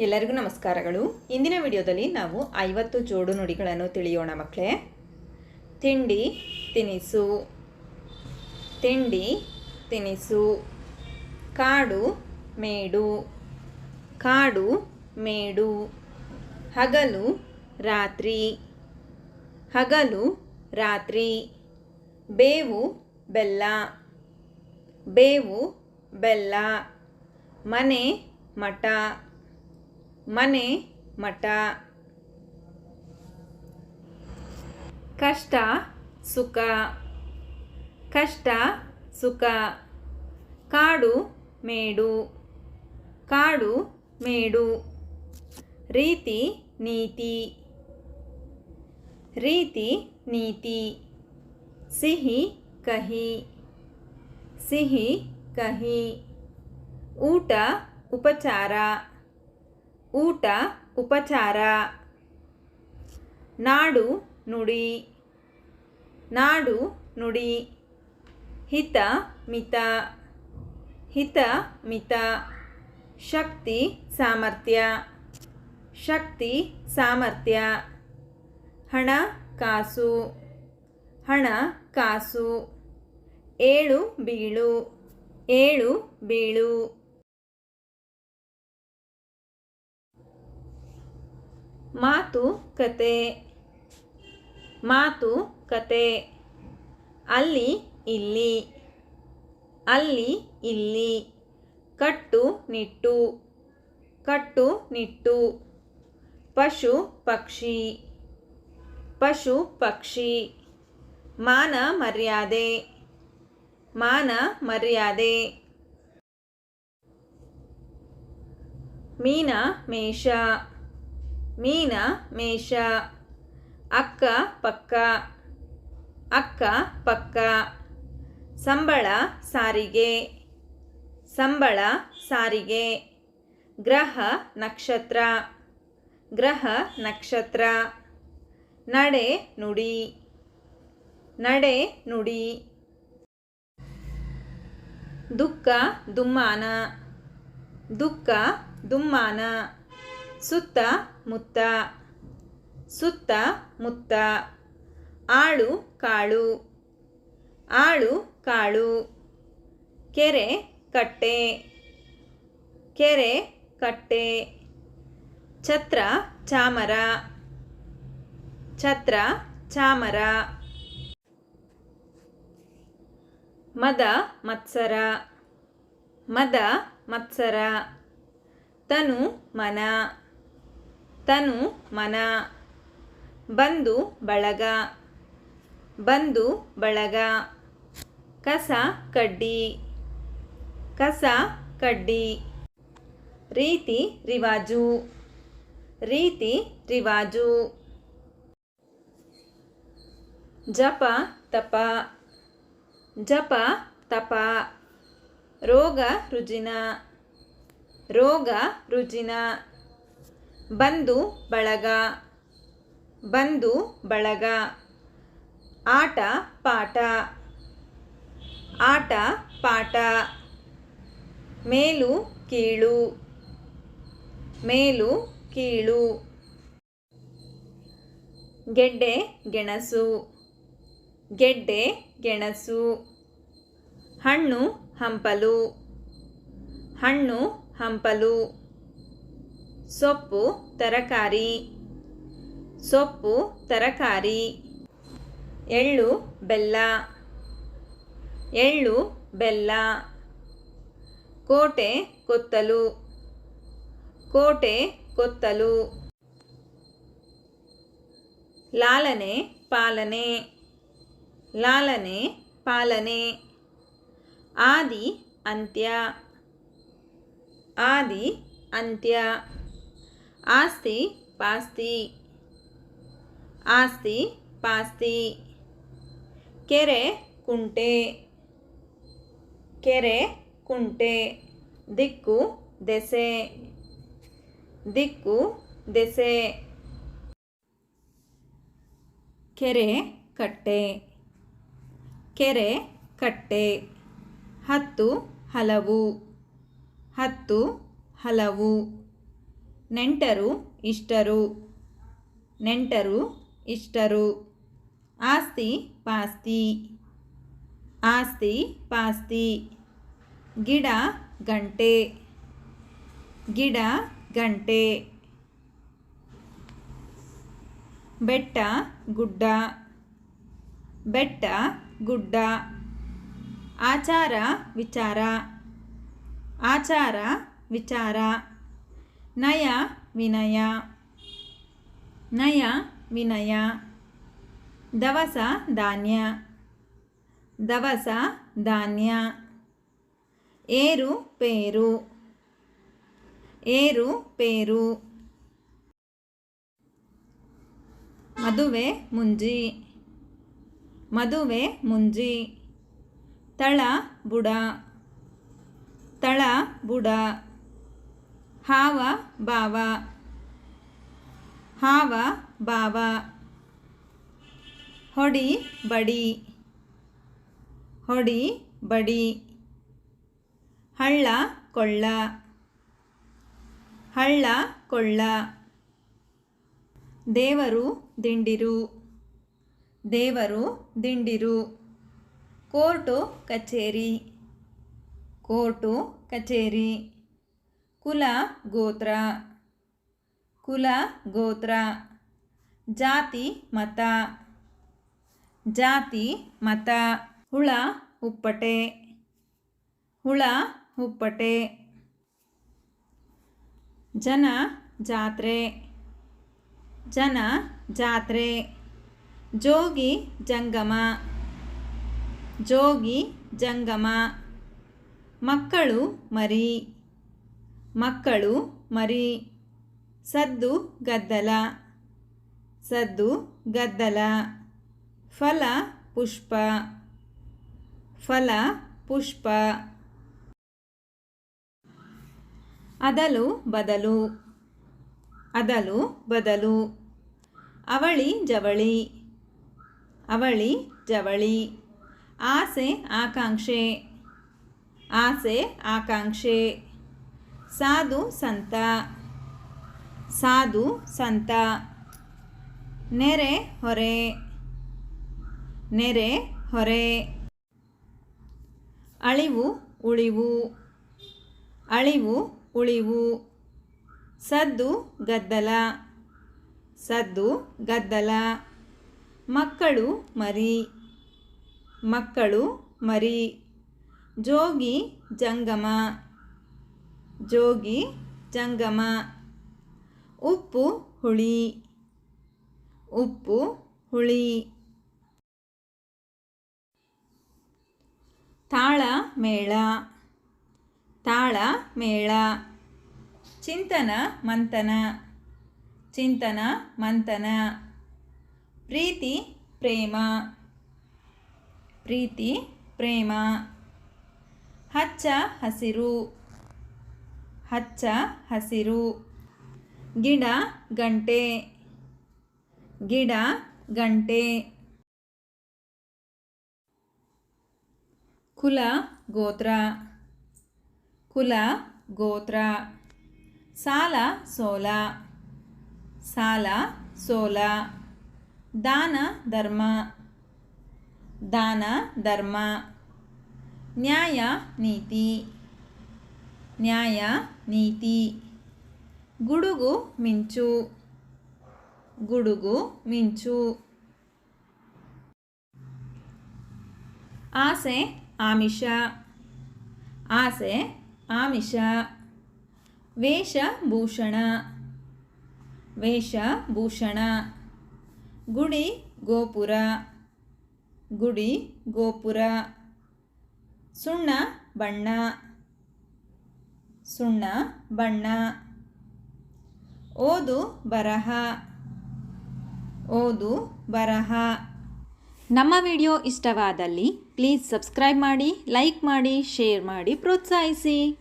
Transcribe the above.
ಎಲ್ಲರಿಗೂ ನಮಸ್ಕಾರಗಳು. ಇಂದಿನ ವಿಡಿಯೋದಲ್ಲಿ ನಾವು ಐವತ್ತು ಜೋಡು ನುಡಿಗಳನ್ನು ತಿಳಿಯೋಣ ಮಕ್ಕಳೇ. ತಿಂಡಿ, ತಿನಿಸು ತಿಂಡಿ, ತಿನಿಸು, ಕಾಡು, ಮೇಡು ಕಾಡು, ಮೇಡು, ಹಗಲು, ರಾತ್ರಿ ಹಗಲು, ರಾತ್ರಿ, ಬೇವು, ಬೆಲ್ಲ ಬೇವು, ಬೆಲ್ಲ. ಮನೆ ಮಠ ಮನೆ ಮಠ. ಕಷ್ಟ, ಸುಖ. ಕಷ್ಟ, ಸುಖ. ಕಾಡು, ಮೇಡು. ಕಾಡು, ಮೇಡು. ರೀತಿ, ನೀತಿ. ರೀತಿ, ನೀತಿ. ಸಿಹಿ, ಕಹಿ. ಸಿಹಿ, ಕಹಿ. ಊಟ, ಉಪಚಾರ. ಊಟ, ಉಪಚಾರ. ನಾಡು, ನುಡಿ. ನಾಡು, ನುಡಿ. ಹಿತ, ಮಿತ. ಹಿತ, ಮಿತ. ಶಕ್ತಿ, ಸಾಮರ್ಥ್ಯ. ಶಕ್ತಿ, ಸಾಮರ್ಥ್ಯ. ಹಣ, ಕಾಸು. ಹಣ, ಕಾಸು. ಏಳು, ಬೀಳು. ಏಳು, ಬೀಳು. ಮಾತು ಕತೆ. ಮಾತು ಕತೆ. ಅಲ್ಲಿ ಇಲ್ಲಿ. ಅಲ್ಲಿ ಇಲ್ಲಿ. ಕಟ್ಟು ನಿಟ್ಟು. ಕಟ್ಟು ನಿಟ್ಟು. ಪಶು ಪಕ್ಷಿ. ಪಶು ಪಕ್ಷಿ. ಮಾನ ಮರ್ಯಾದೆ. ಮಾನ ಮರ್ಯಾದೆ. ಮೀನ ಮೇಷ. ಮೀನ, ಮೇಷ, ಅಕ್ಕ, ಪಕ್ಕ ಅಕ್ಕ, ಪಕ್ಕ, ಸಂಬಳ, ಸಾರಿಗೆ ಸಂಬಳ, ಸಾರಿಗೆ, ಗ್ರಹ, ನಕ್ಷತ್ರ ಗ್ರಹ, ನಕ್ಷತ್ರ, ನಡೆ, ನುಡಿ ನಡೆ, ನುಡಿ, ದುಃಖ, ದುಮ್ಮಾನ ದುಃಖ, ದುಮ್ಮಾನ. ಸುತ್ತ ಮುತ್ತ ಸುತ್ತ ಮುತ್ತ, ಆಳು ಕಾಳು ಆಳು ಕಾಳು, ಕೆರೆ ಕಟ್ಟೆ ಕೆರೆ ಕಟ್ಟೆ, ಛತ್ರ ಚಾಮರ ಛತ್ರ ಚಾಮರ, ಮದ ಮತ್ಸರ ಮದ ಮತ್ಸರ, ತನು ಮನ. ತನು ಮನ. ಬಂದು ಬಳಗ. ಬಂದು ಬಳಗ. ಕಸ ಕಡ್ಡಿ. ಕಸ ಕಡ್ಡಿ. ರೀತಿ ರಿವಾಜು. ರೀತಿ ರಿವಾಜು. ಜಪ ತಪ. ಜಪ ತಪ. ರೋಗ ರುಜಿನ. ರೋಗ ರುಜಿನ. ಬಂದು ಬಳಗ. ಬಂದು ಬಳಗ. ಆಟ, ಪಾಠ. ಆಟ, ಪಾಠ. ಮೇಲು, ಕೀಳು. ಮೇಲು, ಕೀಳು. ಗೆಡ್ಡೆ, ಗೆಣಸು. ಗೆಡ್ಡೆ, ಗೆಣಸು. ಹಣ್ಣು, ಹಂಪಲು. ಹಣ್ಣು, ಹಂಪಲು. ಸೊಪ್ಪು ತರಕಾರಿ. ಸೊಪ್ಪು ತರಕಾರಿ. ಎಳ್ಳು ಬೆಲ್ಲ. ಎಳ್ಳು ಬೆಲ್ಲ. ಕೋಟೆ ಕೊತ್ತಲು. ಕೋಟೆ ಕೊತ್ತಲು. ಲಾಲನೆ ಪಾಲನೆ. ಲಾಲನೆ ಪಾಲನೆ. ಆದಿ ಅಂತ್ಯ. ಆದಿ ಅಂತ್ಯ. ಆಸ್ತಿ, ಪಾಸ್ತಿ. ಆಸ್ತಿ, ಪಾಸ್ತಿ. ಕೆರೆ, ಕುಂಟೆ. ಕೆರೆ, ಕುಂಟೆ. ದಿಕ್ಕು, ದೆಸೆ. ದಿಕ್ಕು, ದೆಸೆ. ಕೆರೆ, ಕಟ್ಟೆ. ಕೆರೆ, ಕಟ್ಟೆ. ಹತ್ತು, ಹಲವು. ಹತ್ತು, ಹಲವು. ನೆಂಟರು ಇಷ್ಟರು. ನೆಂಟರು ಇಷ್ಟರು. ಆಸ್ತಿ ಪಾಸ್ತಿ. ಆಸ್ತಿ ಪಾಸ್ತಿ. ಗಿಡ ಗಂಟೆ. ಗಿಡ ಗಂಟೆ. ಬೆಟ್ಟ ಗುಡ್ಡ. ಬೆಟ್ಟ ಗುಡ್ಡ. ಆಚಾರ ವಿಚಾರ. ಆಚಾರ ವಿಚಾರ. ನಯ, ವಿನಯ. ನಯ, ವಿನಯ. ದವಸ, ಧಾನ್ಯ. ದವಸ, ಧಾನ್ಯ. ಏರು, ಪೇರು. ಏರು, ಪೇರು. ಮದುವೆ, ಮುಂಜಿ. ಮದುವೆ, ಮುಂಜಿ. ತಳ, ಬುಡ. ತಳ, ಬುಡ. ಹಾವ ಬಾವ. ಹಾವ ಬಾವ. ಹೊಡಿ ಬಡಿ. ಹೊಡಿ ಬಡಿ. ಹಳ್ಳ ಕೊಳ್ಳ. ಹಳ್ಳ ಕೊಳ್ಳ. ದೇವರು ದಿಂಡಿರು. ದೇವರು ದಿಂಡಿರು. ಕೋರ್ಟು ಕಚೇರಿ. ಕೋರ್ಟು ಕಚೇರಿ. ಕುಲ ಗೋತ್ರ. ಕುಲ ಗೋತ್ರ. ಜಾತಿ ಮತ. ಜಾತಿ ಮತ. ಹುಳ ಉಪ್ಪಟೆ. ಹುಳ ಉಪ್ಪಟೆ. ಜನ ಜಾತ್ರೆ. ಜನ ಜಾತ್ರೆ. ಜೋಗಿ ಜಂಗಮ. ಜೋಗಿ ಜಂಗಮ. ಮಕ್ಕಳು ಮರಿ. ಮಕ್ಕಳು ಮರಿ, ಸದ್ದು ಗದ್ದಲ ಸದ್ದು ಗದ್ದಲ, ಫಲ ಪುಷ್ಪ ಫಲ ಪುಷ್ಪ. ಅದಲು ಬದಲು ಅದಲು ಬದಲು. ಅವಳಿ ಜವಳಿ ಅವಳಿ ಜವಳಿ. ಆಸೆ ಆಕಾಂಕ್ಷೆ ಆಸೆ ಆಕಾಂಕ್ಷೆ. ಸಾಧು ಸಂತ ಸಾಧು ಸಂತ, ನೆರೆ ಹೊರೆ ನೆರೆ ಹೊರೆ, ಅಳಿವು ಉಳಿವು ಅಳಿವು ಉಳಿವು, ಸದ್ದು ಗದ್ದಲ ಸದ್ದು ಗದ್ದಲ, ಮಕ್ಕಳು ಮರಿ ಮಕ್ಕಳು ಮರಿ, ಜೋಗಿ ಜಂಗಮ ಜೋಗಿ, ಜಂಗಮ, ಉಪ್ಪು, ಹುಳಿ. ಉಪ್ಪು, ಹುಳಿ. ತಾಳ, ಮೇಳ. ತಾಳ, ಮೇಳ. ಚಿಂತನ, ಮಂಥನ. ಚಿಂತನ, ಮಂಥನ. ಪ್ರೀತಿ, ಪ್ರೇಮ. ಪ್ರೀತಿ, ಪ್ರೇಮ. ಹಚ್ಚ, ಹಸಿರು. ಹಚ್ಚ ಹಸಿರು. ಗಿಡ ಗಂಟೆ. ಗಿಡ ಗಂಟೆ. ಕುಲ ಗೋತ್ರ. ಕುಲ ಗೋತ್ರ. ಸಾಲ ಸೋಲ. ಸಾಲ ಸೋಲ. ದಾನ ಧರ್ಮ. ದಾನ ಧರ್ಮ. ನ್ಯಾಯ ನೀತಿ. ನ್ಯಾಯ, ನೀತಿ. ಗುಡುಗು ಮಿಂಚು. ಗುಡುಗು ಮಿಂಚು. ಆಸೆ, ಆಮಿಷ. ಆಸೆ, ಆಮಿಷ. ವೇಷಭೂಷಣ ವೇಷಭೂಷಣ ಗುಡಿ, ಗೋಪುರ. ಗುಡಿ, ಗೋಪುರ. ಸುಣ್ಣ, ಬಣ್ಣ. ಸುಣ್ಣ, ಬಣ್ಣ. ಓದು, ಬರಹ. ಓದು, ಬರಹ. ನಮ್ಮ ವಿಡಿಯೋ ಇಷ್ಟವಾದಲ್ಲಿ ಪ್ಲೀಸ್ ಸಬ್ಸ್ಕ್ರೈಬ್ ಮಾಡಿ, ಲೈಕ್ ಮಾಡಿ, ಶೇರ್ ಮಾಡಿ, ಪ್ರೋತ್ಸಾಹಿಸಿ.